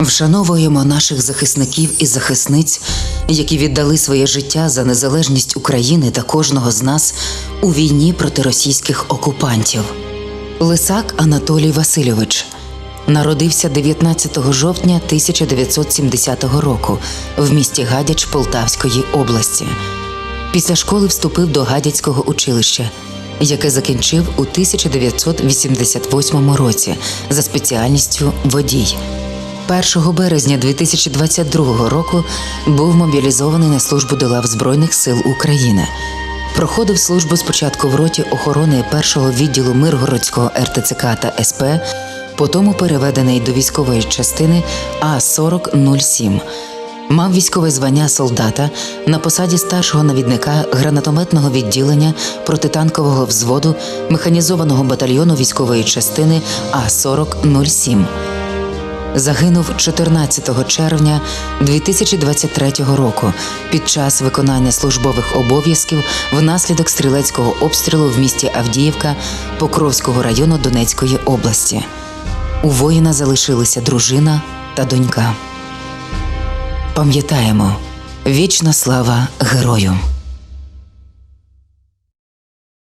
Вшановуємо наших захисників і захисниць, які віддали своє життя за незалежність України та кожного з нас у війні проти російських окупантів. Лисак Анатолій Васильович народився 19 жовтня 1970 року в місті Гадяч Полтавської області. Після школи вступив до Гадяцького училища, яке закінчив у 1988 році за спеціальністю водій. 1 березня 2022 року був мобілізований на службу до лав Збройних сил України. Проходив службу спочатку в роті охорони першого відділу Миргородського РТЦК та СП, потім переведений до військової частини А4007. Мав військове звання солдата на посаді старшого навідника гранатометного відділення протитанкового взводу механізованого батальйону військової частини А4007. Загинув 14 червня 2023 року під час виконання службових обов'язків внаслідок стрілецького обстрілу в місті Авдіївка Покровського району Донецької області. У воїна залишилися дружина та донька. Пам'ятаємо, вічна слава герою!